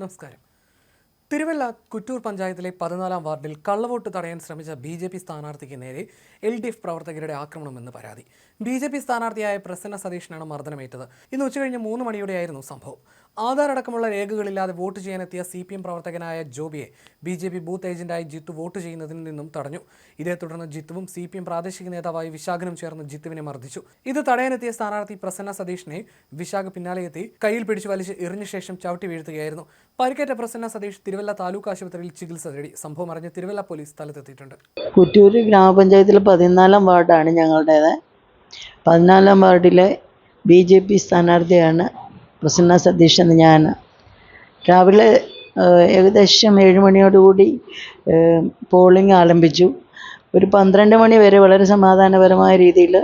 നമസ്കാരം. തിരുവല്ല കുറ്റൂർ പഞ്ചായത്തിലെ പതിനാലാം വാർഡിൽ കള്ളവോട്ട് തടയാൻ ശ്രമിച്ച ബി ജെ പി സ്ഥാനാർത്ഥിക്ക് നേരെ എൽ ഡി എഫ് പ്രവർത്തകരുടെ ആക്രമണമെന്ന് പരാതി. ബി ജെ പി സ്ഥാനാർത്ഥിയായ പ്രസന്ന സതീഷിനാണ് മർദ്ദനമേറ്റത്. ഇന്ന് ഉച്ചകഴിഞ്ഞ് മൂന്ന് മണിയോടെയായിരുന്നു സംഭവം. ആധാർ അടക്കമുള്ള രേഖകളില്ലാതെ വോട്ട് ചെയ്യാനെത്തിയ സി പി എം പ്രവർത്തകനായ ജോബിയെ ബി ജെ പി ബൂത്ത് ഏജന്റായി ജിത്തു വോട്ട് ചെയ്യുന്നതിൽ നിന്നും തടഞ്ഞു. ഇതേ തുടർന്ന് ജിത്തുവും സി പി എം പ്രാദേശിക നേതാവായി വിശാഖനും ചേർന്ന് ജിത്തുവിനെ മർദ്ദിച്ചു. ഇത് തടയാനെത്തിയ സ്ഥാനാർത്ഥി പ്രസന്ന സതീഷിനെ വിശാഖ പിന്നാലെ എത്തി കയ്യിൽ പിടിച്ചു വലിച്ച് എറിഞ്ഞ ശേഷം ചവിട്ടി വീഴ്ത്തുകയായിരുന്നു. പരിക്കേറ്റ പ്രസന്ന സതീഷ് തിരുവല്ല താലൂക്ക് ആശുപത്രിയിൽ ചികിത്സ തേടി. സംഭവം അറിഞ്ഞ തിരുവല്ല പോലീസ് സ്ഥലത്തെത്തിയിട്ടുണ്ട്. കുറ്റൂര് ഗ്രാമപഞ്ചായത്തിലെ പതിനാലാം വാർഡാണ് ഞങ്ങളുടേത്. പതിനാലാം വാർഡിലെ ബി ജെ പി സ്ഥാനാർത്ഥിയാണ് പ്രസന്ന സതീഷ് എന്ന് ഞാൻ. രാവിലെ ഏകദേശം ഏഴ് മണിയോടുകൂടി പോളിംഗ് ആരംഭിച്ചു. ഒരു പന്ത്രണ്ട് മണി വരെ വളരെ സമാധാനപരമായ രീതിയിൽ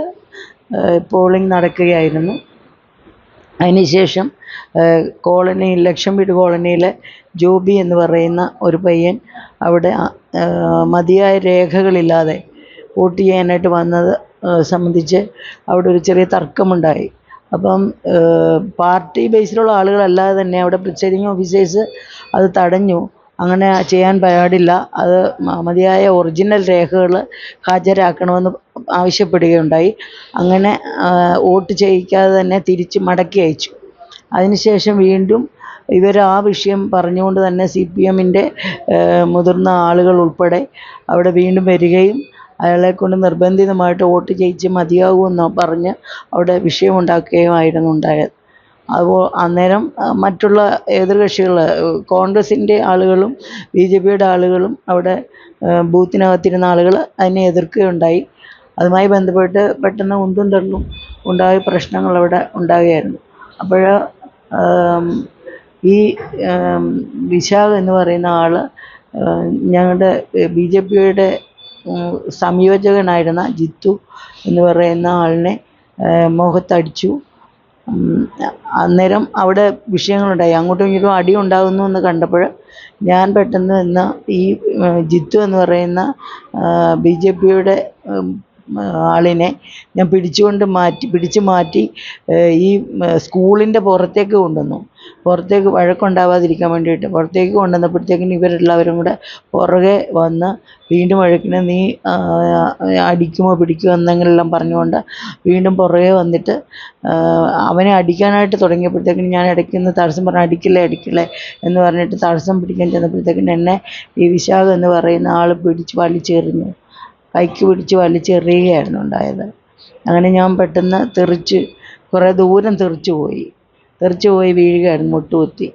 പോളിംഗ് നടക്കുകയായിരുന്നു. അതിനുശേഷം കോളനിയിൽ കോളനി ലക്ഷം വീട് കോളനിയിലെ ജോബി എന്ന് പറയുന്ന ഒരു പയ്യൻ അവിടെ മതിയായ രേഖകളില്ലാതെ വോട്ട് ചെയ്യാനായിട്ട് വന്നത് സംബന്ധിച്ച് അവിടെ ഒരു ചെറിയ തർക്കമുണ്ടായി. അപ്പം പാർട്ടി ബേസിലുള്ള ആളുകളല്ലാതെ തന്നെ അവിടെ പ്രിസൈഡിങ് ഓഫീസേഴ്സ് അത് തടഞ്ഞു. അങ്ങനെ ചെയ്യാൻ പാടില്ല. അത് മതിയായ ഒറിജിനൽ രേഖകൾ ഹാജരാക്കണമെന്ന് ആവശ്യപ്പെടുകയുണ്ടായി. അങ്ങനെ വോട്ട് ചെയ്യിക്കാതെ തന്നെ തിരിച്ച് മടക്കി അയച്ചു. അതിനുശേഷം വീണ്ടും ഇവർ ആ വിഷയം പറഞ്ഞുകൊണ്ട് തന്നെ സി പി എമ്മിന്റെ മുതിർന്ന ആളുകൾ ഉൾപ്പെടെ അവിടെ വീണ്ടും വരികയും അയാളെ കൊണ്ട് നിർബന്ധിതമായിട്ട് വോട്ട് ചെയ്യിച്ച് മതിയാകുമെന്ന് പറഞ്ഞ് അവിടെ വിഷയമുണ്ടാക്കുകയുമായിരുന്നു ഉണ്ടായത്. അപ്പോൾ അന്നേരം മറ്റുള്ള മറ്റുള്ള എതിർകക്ഷികൾ കോൺഗ്രസിന്റെ ആളുകളും ബി ജെ പിയുടെ ആളുകളും അവിടെ ബൂത്തിനകത്തിരുന്ന ആളുകൾ അതിനെ എതിർക്കുകയുണ്ടായി. അതുമായി ബന്ധപ്പെട്ട് പെട്ടെന്ന് ഉന്തും തള്ളും ഉണ്ടായ പ്രശ്നങ്ങൾ അവിടെ ഉണ്ടാകുകയായിരുന്നു അപ്പോൾ ഈ വിശാഖ എന്ന് പറയുന്ന ആൾ ഞങ്ങളുടെ ബി ജെ പിയുടെ സംയോജകനായിരുന്ന ജിത്തു എന്ന് പറയുന്ന ആളിനെ മുഖത്തടിച്ചു. അന്നേരം അവിടെ വിഷയങ്ങളുണ്ടായി. അങ്ങോട്ടും ഇങ്ങോട്ടും അടി ഉണ്ടാകുന്നു എന്ന് കണ്ടപ്പോൾ ഞാൻ പെട്ടെന്ന് ഇന്ന് ഈ ജിത്തു എന്ന് പറയുന്ന ബി ജെ പിയുടെ ആളിനെ ഞാൻ പിടിച്ചുകൊണ്ട് മാറ്റി പിടിച്ചു മാറ്റി ഈ സ്കൂളിന്റെ പുറത്തേക്ക് കൊണ്ടുവന്നു. പുറത്തേക്ക് വഴക്കുണ്ടാവാതിരിക്കാൻ വേണ്ടിയിട്ട് പുറത്തേക്ക് കൊണ്ടുവന്നപ്പോഴത്തേക്കിനും ഇവരെല്ലാവരും കൂടെ പുറകെ വന്ന് വീണ്ടും വഴക്കിന് നീ അടിക്കുമോ പിടിക്കുമോ എന്നെങ്കിലെല്ലാം പറഞ്ഞുകൊണ്ട് വീണ്ടും പുറകെ വന്നിട്ട് അവനെ അടിക്കാനായിട്ട് തുടങ്ങിയപ്പോഴത്തേക്കിനും ഞാൻ ഇടയ്ക്ക് നിന്ന് തടസ്സം പറഞ്ഞു അടിക്കില്ലേ അടിക്കില്ലേ? എന്ന് പറഞ്ഞിട്ട് തടസ്സം പിടിക്കാൻ ചെന്നപ്പോഴത്തേക്കിനും എന്നെ ഈ വിശാഖ് എന്ന് പറയുന്ന ആൾ പിടിച്ച് വലിച്ചെറിഞ്ഞു. കൈക്ക് പിടിച്ച് വലിച്ചെറിയുകയായിരുന്നു ഉണ്ടായത്. അങ്ങനെ ഞാൻ പെട്ടെന്ന് തെറിച്ച് കുറേ ദൂരം തെറിച്ച് പോയി. തെറിച്ച് പോയി വീഴുകയായിരുന്നു മുട്ടുകുത്തി.